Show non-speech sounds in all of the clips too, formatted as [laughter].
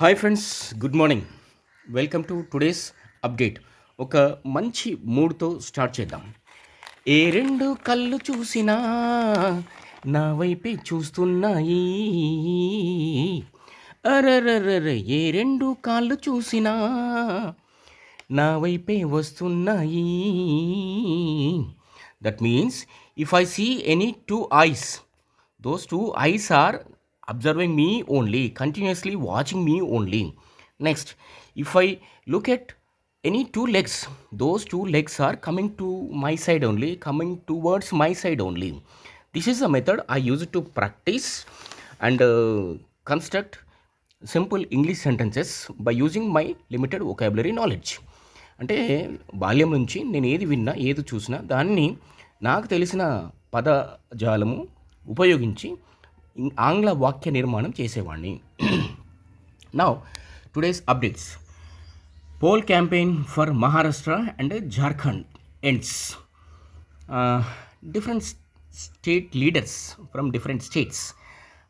Hi friends good morning welcome to today's update ఒక మంచి మూడ్తో స్టార్ట్ చేద్దాం. ఏ రెండు కళ్ళు చూసినా నా వైపే చూస్తున్నాయి. అరరరర ఏ రెండు కాళ్ళు చూసినా నా వైపే వస్తున్నాయి. That means if I see any two eyes those two eyes are observing me only continuously watching me only next if I look at any two legs those two legs are coming to my side only coming to words my side only this is a method I use to practice and construct simple English sentences by using my limited vocabulary knowledge అంటే బాల్యం నుంచి నేను ఏది విన్నా ఏది చూసినా దాన్ని నాకు తెలిసిన పదజాలము ఉపయోగించి ఆంగ్ల వాక్య నిర్మాణం చేసేవాడిని now today's updates poll campaign for Maharashtra and Jharkhand ends different state leaders from different states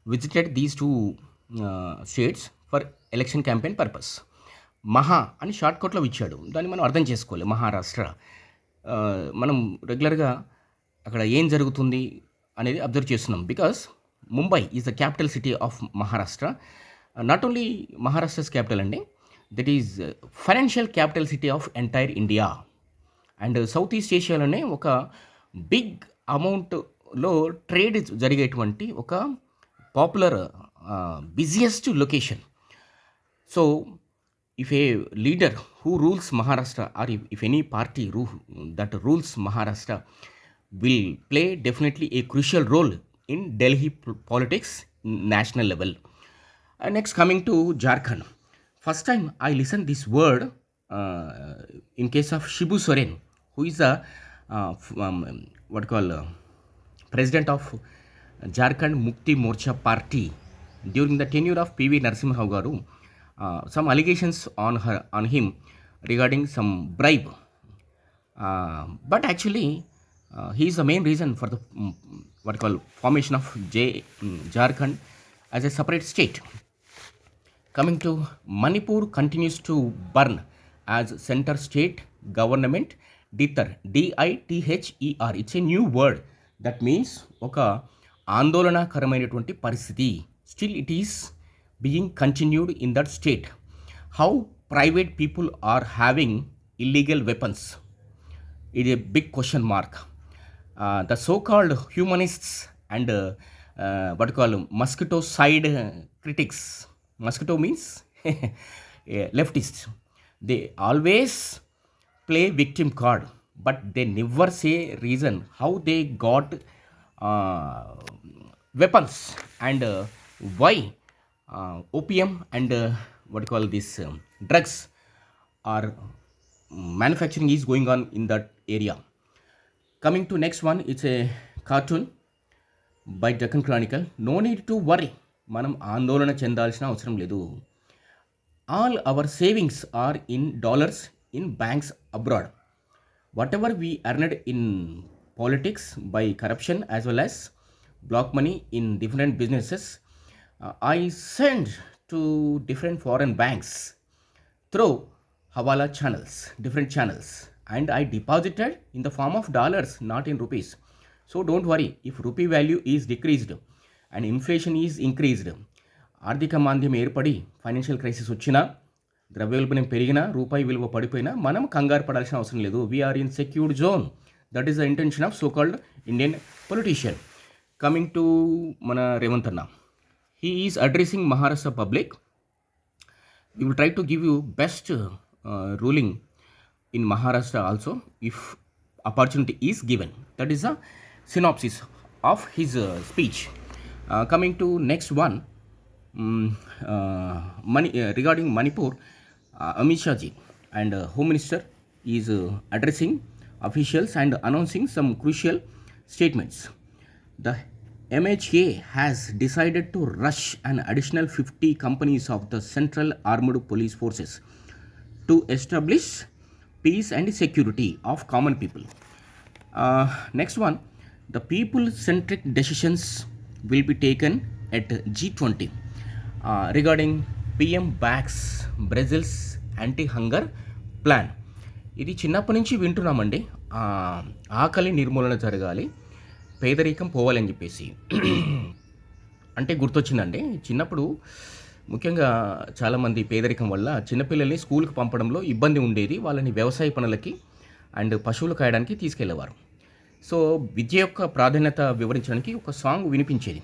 visited these two states for election campaign purpose Maha అని షార్ట్ కట్లో ఇచ్చాడు. దాన్ని మనం అర్థం చేసుకోవాలి. మహారాష్ట్ర. Uh, మనం రెగ్యులర్గా అక్కడ ఏం జరుగుతుంది అనేది అబ్జర్వ్ చేస్తున్నాం. Because Mumbai is the capital city of Maharashtra not only Maharashtra's capital అండి that is financial capital city of entire India and south east ఏషియాలోనే ఒక బిగ్ అమౌంట్లో ట్రేడ్ జరిగేటువంటి ఒక popular busiest location so if a leader who rules Maharashtra or if, if any party ru- that rules Maharashtra will play definitely a crucial role in Delhi politics national level. Uh, next coming to Jharkhand. First time I listened this word uh, in case of Shibu Soren, who is a uh, um, what call uh, president of Jharkhand Mukti Morcha party during the tenure of PV Narasimha Garu. Uh, some allegations on her on him regarding some bribe. Uh, but actually, uh, he is the main reason for the mm, what call formation of J Jharkhand as a separate state coming to Manipur continues to burn as centre state government dither D I T H E R it's a new word that means ఒక ఆందోళనకరమైనటువంటి పరిస్థితి still it is being continued in that state how private people are having illegal weapons ఇది big question mark Uh, the so-called humanists and uh, uh, what you call mosquito side critics. Mosquito means [laughs] leftists. They always play victim card, but they never say reason how they got weapons and why uh, opium and what you call these um, drugs are manufacturing is going on in that area. Coming to next one it's a cartoon by Deccan chronicle no need to worry మనం ఆందోళన చెందాల్సిన అవసరం లేదు all our savings are in dollars in banks abroad whatever we earned in politics by corruption as well as block money in different businesses uh, i send to different foreign banks through hawala channels different channels and i deposited in the form of dollars not in rupees. So don't worry if rupee value is decreased and inflation is increased ఆర్థిక మాంద్యం ఏర్పడి financial crisis వచ్చినా ద్రవ్యోల్బణం పెరిగినా రూపాయి విలువ పడిపోయినా మనం కంగారు పడాల్సిన అవసరం లేదు. We are in secured zone that is the intention of so called Indian politician coming to మన రేవంత్ అన్న. He is addressing Maharashtra public you will try to give you best ruling in Maharashtra also if opportunity is given. That is a synopsis of his uh, speech. Uh, coming to next one, um, uh, uh, regarding Manipur, uh, Amit Shah ji and uh, Home Minister is uh, addressing officials and announcing some crucial statements. The MHA has decided to rush an additional 50 companies of the Central Armed Police Forces to establish peace and security of common people next one the people centric decisions will be taken at G twenty regarding PM backs Brazil's anti hunger plan ఇది చిన్నప్పటి నుంచి వింటున్నామండి. ఆకలి నిర్మూలన జరగాలి పేదరికం పోవాలని చెప్పేసి. అంటే గుర్తొచ్చిందండి. చిన్నప్పుడు ముఖ్యంగా చాలామంది పేదరికం వల్ల చిన్నపిల్లల్ని స్కూల్కి పంపడంలో ఇబ్బంది ఉండేది. వాళ్ళని వ్యవసాయ పనులకి అండ్ పశువులు కాయడానికి తీసుకెళ్ళేవారు. సో విద్య యొక్క ప్రాధాన్యత వివరించడానికి ఒక సాంగ్ వినిపించేది.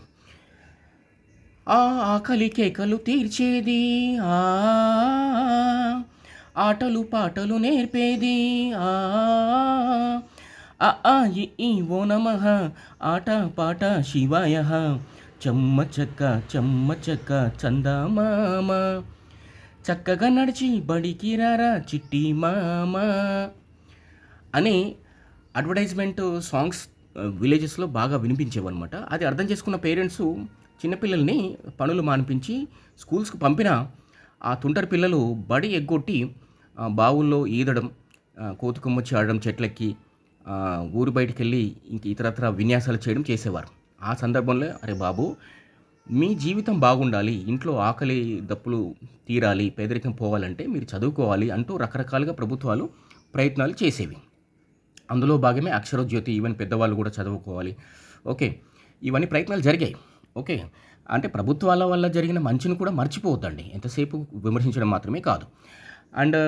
ఆ ఆకలి కేకలు తీర్చేది. ఆ ఆటలు పాటలు నేర్పేది. ఆ ఆ, ఈ ఓ నమః ఆట పాట శివాయ. చెమ్మ చెక్క చెమ్మ చెక్క చందమామ. చక్కగా నడిచి బడికి రారా చిట్టి మామ. అనే అడ్వర్టైజ్మెంట్ సాంగ్స్ విలేజెస్లో బాగా వినిపించేవన్నమాట. అది అర్థం చేసుకున్న పేరెంట్స్ చిన్నపిల్లల్ని పనులు మానిపించి స్కూల్స్కి పంపిన ఆ తుంటరి పిల్లలు బడి ఎగ్గొట్టి బావుల్లో ఈదడం కోతుకొమ్మొచ్చి ఆడడం చెట్లెక్కి ఊరు బయటికి వెళ్ళి ఇంక ఇతరత్ర విన్యాసాలు చేయడం చేసేవారు. ఆ సందర్భంలో అరే బాబు మీ జీవితం బాగుండాలి ఇంట్లో ఆకలి దప్పులు తీరాలి పేదరికం పోవాలంటే మీరు చదువుకోవాలి అంటూ రకరకాలుగా ప్రభుత్వాలు ప్రయత్నాలు చేసేవి. అందులో భాగమే అక్షరజ్యోతి ఈవెన్ పెద్దవాళ్ళు కూడా చదువుకోవాలి. ఓకే ఇవన్నీ ప్రయత్నాలు జరిగాయి. ఓకే అంటే ప్రభుత్వాల వల్ల జరిగిన మంచిని కూడా మర్చిపోవద్దండి. ఎంతసేపు విమర్శించడం మాత్రమే కాదు. And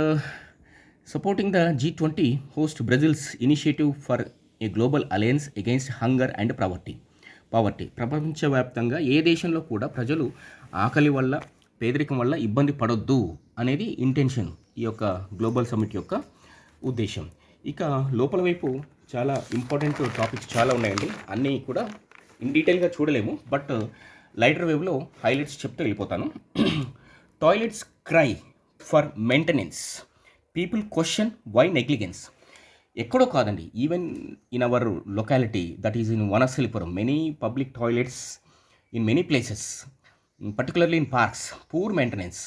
supporting the G twenty host Brazil's initiative for a global alliance against hunger and poverty poverty ప్రపంచవ్యాప్తంగా ఏ దేశంలో కూడా ప్రజలు ఆకలి వల్ల పేదరికం వల్ల ఇబ్బంది పడొద్దు అనేది ఇంటెన్షన్ ఈ యొక్క గ్లోబల్ సమిట్ యొక్క ఉద్దేశం. ఇక లోపల వైపు చాలా ఇంపార్టెంట్ టాపిక్స్ చాలా ఉన్నాయండి. అన్నీ కూడా ఇన్ డీటెయిల్గా చూడలేము. బట్ లైటర్ వేవ్లో హైలైట్స్ చెప్తూ వెళ్ళిపోతాను. Toilets cry for maintenance people question why negligence ఎక్కడో కాదండి even in our locality that is in Vanasthalipuram many public toilets in many places particularly in parks poor maintenance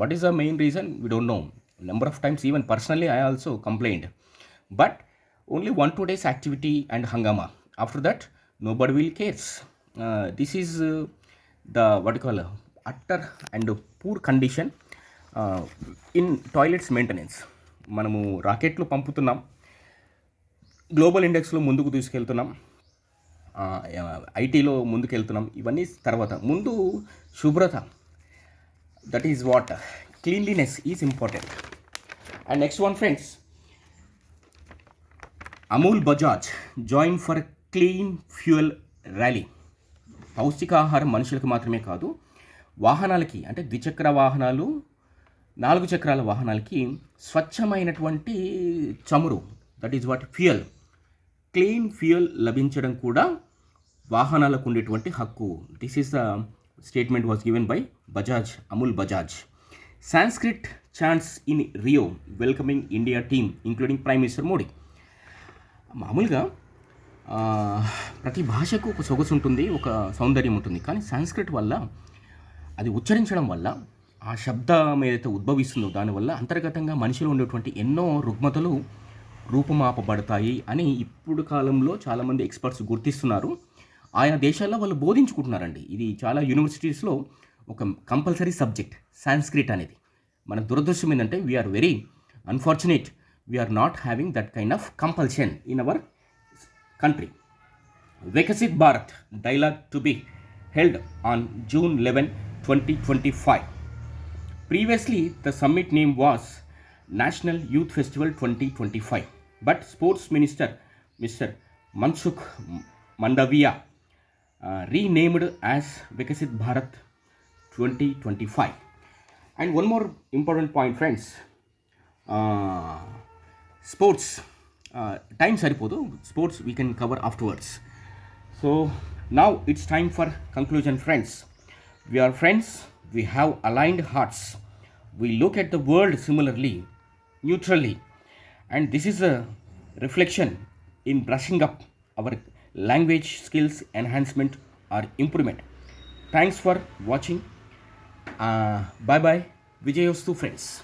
what is the main reason we don't know number of times even personally I also complaint but only one two days activity and హంగామా after that nobody will cares this is the what call utter and poor condition in toilets maintenance మనము రాకెట్లు పంపుతున్నాం. Global ఇండెక్స్లో ముందుకు తీసుకెళ్తున్నాం. ఐటీలో ముందుకెళ్తున్నాం. ఇవన్నీ తర్వాత. ముందు శుభ్రత. That is what cleanliness is important and next one friends Amul Bajaj join for clean fuel rally పౌష్టికాహారం మనుషులకు మాత్రమే కాదు వాహనాలకి అంటే ద్విచక్ర వాహనాలు నాలుగు చక్రాల వాహనాలకి స్వచ్ఛమైనటువంటి చమురు. That is what fuel clean fuel లభించడం కూడా వాహనాలకు ఉండేటువంటి హక్కు. This is the statement was given by Bajaj Amul Bajaj Sanskrit chants in Rio welcoming India team including prime minister Modi మామూలుగా ప్రతి భాషకు ఒక సొగసు ఉంటుంది ఒక సౌందర్యం ఉంటుంది. కానీ సాంస్క్రిట్ వల్ల అది ఉచ్చరించడం వల్ల ఆ శబ్దం ఏదైతే ఉద్భవిస్తుందో దానివల్ల అంతర్గతంగా మనిషిలో ఉండేటువంటి ఎన్నో రుగ్మతలు రూపుమాపబడతాయి అని ఇప్పుడు కాలంలో చాలామంది ఎక్స్పర్ట్స్ గుర్తిస్తున్నారు. ఆయా దేశాల్లో వాళ్ళు బోధించుకుంటున్నారండి. ఇది చాలా యూనివర్సిటీస్లో ఒక కంపల్సరీ సబ్జెక్ట్ సాంస్క్రిట్ అనేది. మన దురదృష్టం ఏంటంటే we are very unfortunate we are not having that kind of compulsion in our country Viksit Bharat dialogue to be held on June eleven twenty twenty five previously the summit name was national youth festival twenty twenty five but Sports Minister Mr. Mansukh Mandaviya, uh, renamed as Vikasit Bharat 2025. And one more important point, friends. Uh, sports. Uh, time saripodu. Sports we can cover afterwards. So now it's time for conclusion, friends. We are friends. We have aligned hearts. We look at the world similarly, neutrally and this is a reflection in brushing up our language skills enhancement or improvement. Thanks for watching. Uh, bye bye. Vijayostu, friends.